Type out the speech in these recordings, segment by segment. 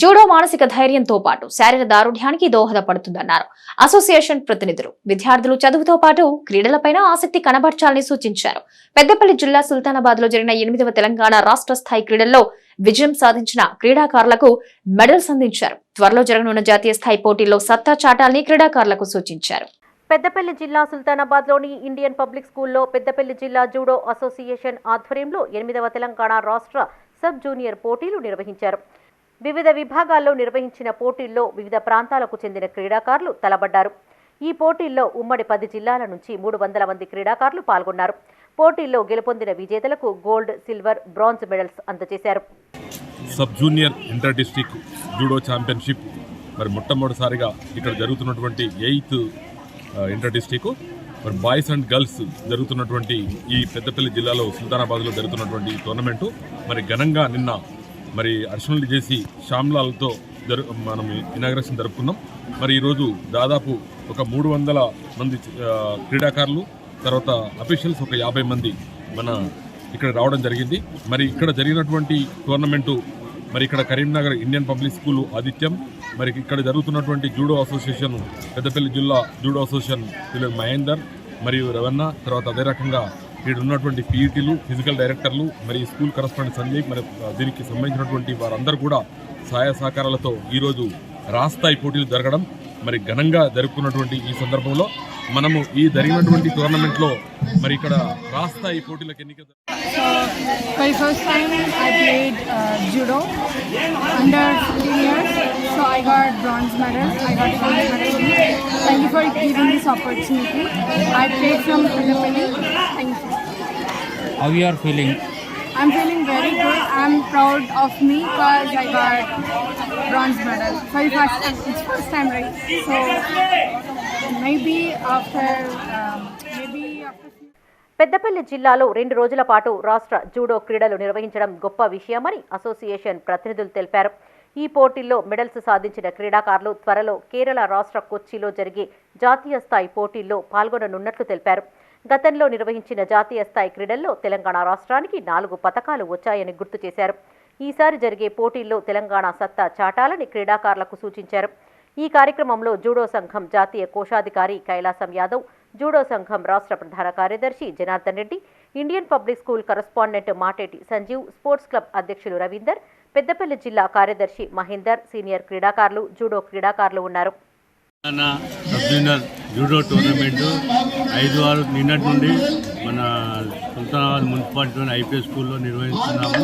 Judo మానసిక ధైర్యంతో పాటు శారీర దారుఢ్యానికి దోహదపడుతుందన్నారు. అసోసియేషన్ ప్రతినిధులు విద్యార్థులు చదువుతో పాటు క్రీడలపైన ఆసక్తి కనబర్చాలని సూచించారు. పెద్దపల్లి జిల్లా సుల్తానాబాద్లో జరిగిన ఎనిమిదవ తెలంగాణ రాష్ట్ర స్థాయి క్రీడల్లో విజయం సాధించిన క్రీడాకారులకు మెడల్స్ అందించారు. త్వరలో జరగనున్న జాతీయ స్థాయి పోటీల్లో సత్తా చాటాలని క్రీడాకారులకు సూచించారు. పెద్దపల్లి జిల్లా సుల్తానాబాద్లోని ఇండియన్ పబ్లిక్ స్కూల్లో పెద్దపల్లి జిల్లా జూడో అసోసియేషన్ ఆధ్వర్యంలో ఎనిమిదవ తెలంగాణ రాష్ట్ర సబ్ జూనియర్ పోటీలు నిర్వహించారు. వివిధ విభాగాల్లో నిర్వహించిన పోటీల్లో వివిధ ప్రాంతాలకు చెందిన క్రీడాకారులు తలబడ్డారు. ఈ పోటీల్లో ఉమ్మడి పది జిల్లాల నుంచి మూడు వందల మంది క్రీడాకారులు పాల్గొన్నారు. పోటీల్లో గెలుపొందిన విజేతలకు గోల్డ్ సిల్వర్ బ్రాంజ్ మెడల్స్ అందజేశారు. Sub junior inter district judo championship మరి మొట్టమొదటిసారిగా ఇక్కడ జరుగుతున్నటువంటి ఎయిత్ ఇంటర్ డిస్టిక్. మరి బాయ్స్ అండ్ గర్ల్స్ జరుగుతున్నటువంటి ఈ పెద్దపల్లి జిల్లాలో సుల్తానాబాద్లో జరుగుతున్నటువంటి ఈ టోర్నమెంటు. మరి ఘనంగా నిన్న మరి అర్చనలు చేసి శ్యామ్లాలతో జరు మనం ఇనాగ్రేషన్ జరుపుకున్నాం. మరి ఈరోజు దాదాపు ఒక మూడు వందల మంది క్రీడాకారులు తర్వాత అఫీషియల్స్ ఒక యాభై మంది మన ఇక్కడ రావడం జరిగింది. మరి ఇక్కడ జరిగినటువంటి టోర్నమెంటు మరి ఇక్కడ కరీంనగర్ ఇండియన్ పబ్లిక్ స్కూల్ ఆదిత్యం మరి ఇక్కడ జరుగుతున్నటువంటి జూడో అసోసియేషన్ పెద్దపల్లి జిల్లా జూడో అసోసియేషన్ మహేందర్ మరియు రవణ తర్వాత అదే రకంగా ఇక్కడ ఉన్నటువంటి పీఈటీలు ఫిజికల్ డైరెక్టర్లు మరి స్కూల్ కరస్పాండెంట్ సందీప్ మరి దీనికి సంబంధించినటువంటి వారందరూ కూడా సహాయ సహకారాలతో ఈరోజు రాస్తాయి పోటీలు జరగడం మరి ఘనంగా జరుపుకున్నటువంటి ఈ సందర్భంలో మనము ఈ జరిగినటువంటి టోర్నమెంట్లో మరి ఇక్కడ రాస్తాయి పోటీలకు ఎన్నిక For the first time, I played uh, judo under 15 years, so I got bronze medal. I got gold medal. Thank you for giving this opportunity. I How you are feeling? I'm feeling very good. I'm proud of me because I got bronze medal for the first time. It's first time, right? So maybe after, um, maybe after. Peddapalli జిల్లాలో రెండు రోజుల పాటు రాష్ట్ర judo క్రీడలు నిర్వహించడం గొప్ప విషయమని association ప్రతినిధులు తెలిపారు ఈ పోటీల్లో మెడల్స్ సాధించిన క్రీడాకారులు త్వరలో కేరళ రాష్ట్ర కొచ్చిలో జరిగే జాతీయ స్థాయి పోటీల్లో పాల్గొననున్నట్లు తెలిపారు గతంలో నిర్వహించిన జాతీయ స్థాయి క్రీడల్లో తెలంగాణ రాష్ట్రానికి నాలుగు పథకాలు వచ్చాయని గుర్తు చేశారు. ఈసారి జరిగే పోటీల్లో తెలంగాణ సత్తా చాటాలని క్రీడాకారులకు సూచించారు. ఈ కార్యక్రమంలో జూడో సంఘం జాతీయ కోశాధికారి కైలాసం యాదవ్ జూడో సంఘం రాష్ట్ర ప్రధాన కార్యదర్శి Janardhan Reddy Indian public school correspondent Mateti Sanjeev sports club అధ్యక్షులు రవీందర్ పెద్దపల్లి జిల్లా కార్యదర్శి మహేందర్ సీనియర్ క్రీడాకారులు జూడో క్రీడాకారులు ఉన్నారు. జూడో టోర్నమెంట్ ఐదు ఆరు నిన్నటి నుండి మన సుల్తానాబాద్ మున్సిపాలిటీలోని ఐపీఎస్ స్కూల్లో నిర్వహిస్తున్నాము.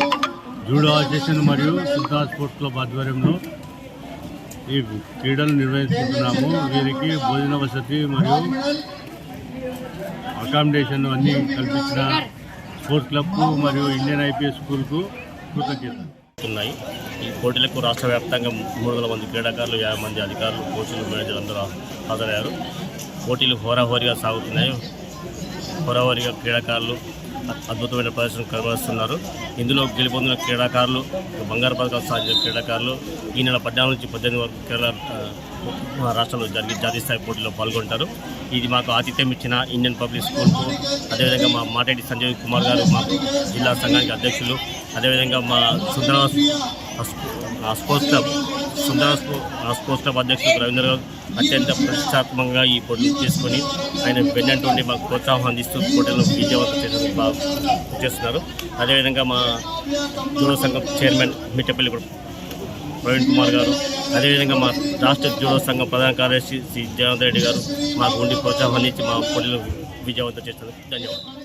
జూడో అసోసియేషన్ మరియు సుల్తాన్ స్పోర్ట్స్ క్లబ్ ఆధ్వర్యంలో ఈ క్రీడలు నిర్వహిస్తున్నాము. వీరికి భోజన వసతి మరియు అకామిడేషన్ అన్నీ కల్పించిన స్పోర్ట్స్ క్లబ్కు మరియు ఇండియన్ ఐపీఎస్ స్కూల్కు కృతజ్ఞతలు. ఉన్నాయి. ఈ పోటీలకు రాష్ట్ర వ్యాప్తంగా మూడు వందల మంది క్రీడాకారులు యాభై మంది అధికారులు కోచ్లు మేనేజర్లు అందరూ హాజరయ్యారు. పోటీలు హోరాహోరీగా సాగుతున్నాయి. హోరాహోరీగా క్రీడాకారులు అద్భుతమైన ప్రదర్శన కనబరుస్తున్నారు ఇందులో గెలుపొందిన క్రీడాకారులు బంగారు పథకాలు సాధించిన క్రీడాకారులు ఈ నెల పద్నాలుగు నుంచి పద్దెనిమిది వరకు కేరళ మా రాష్ట్రంలో జరిగే జాతీయ స్థాయి పోటీలో పాల్గొంటారు. ఇది మాకు ఆతిథ్యం ఇచ్చిన ఇండియన్ పబ్లిక్ స్కూల్కు అదేవిధంగా మా మాటేటి సంజయ్ కుమార్ గారు మా జిల్లా సంఘానికి అధ్యక్షులు అదేవిధంగా మా Sundara sports club Sundara sports club అధ్యక్షులు రవీంద్ర గారు అత్యంత ప్రతిష్టాత్మకంగా ఈ పోటీలు చేసుకొని ఆయన వెన్నంటి ఉండి మాకు ప్రోత్సాహం అందిస్తూ పోటీలో విజయవంతం చేసేందుకు బాగా చేస్తున్నారు. అదేవిధంగా మా జూడో సంఘం చైర్మన్ మిట్టపల్లి ప్రవీణ్ కుమార్ గారు అదేవిధంగా మా రాష్ట్ర జూడో సంఘం ప్రధాన కార్యదర్శి శ్రీ జగన్నాథ్ రెడ్డి గారు మాకు ఉండి ప్రోత్సాహం అందించి మా పోటీలో విజయవంతం చేస్తున్నారు ధన్యవాదాలు.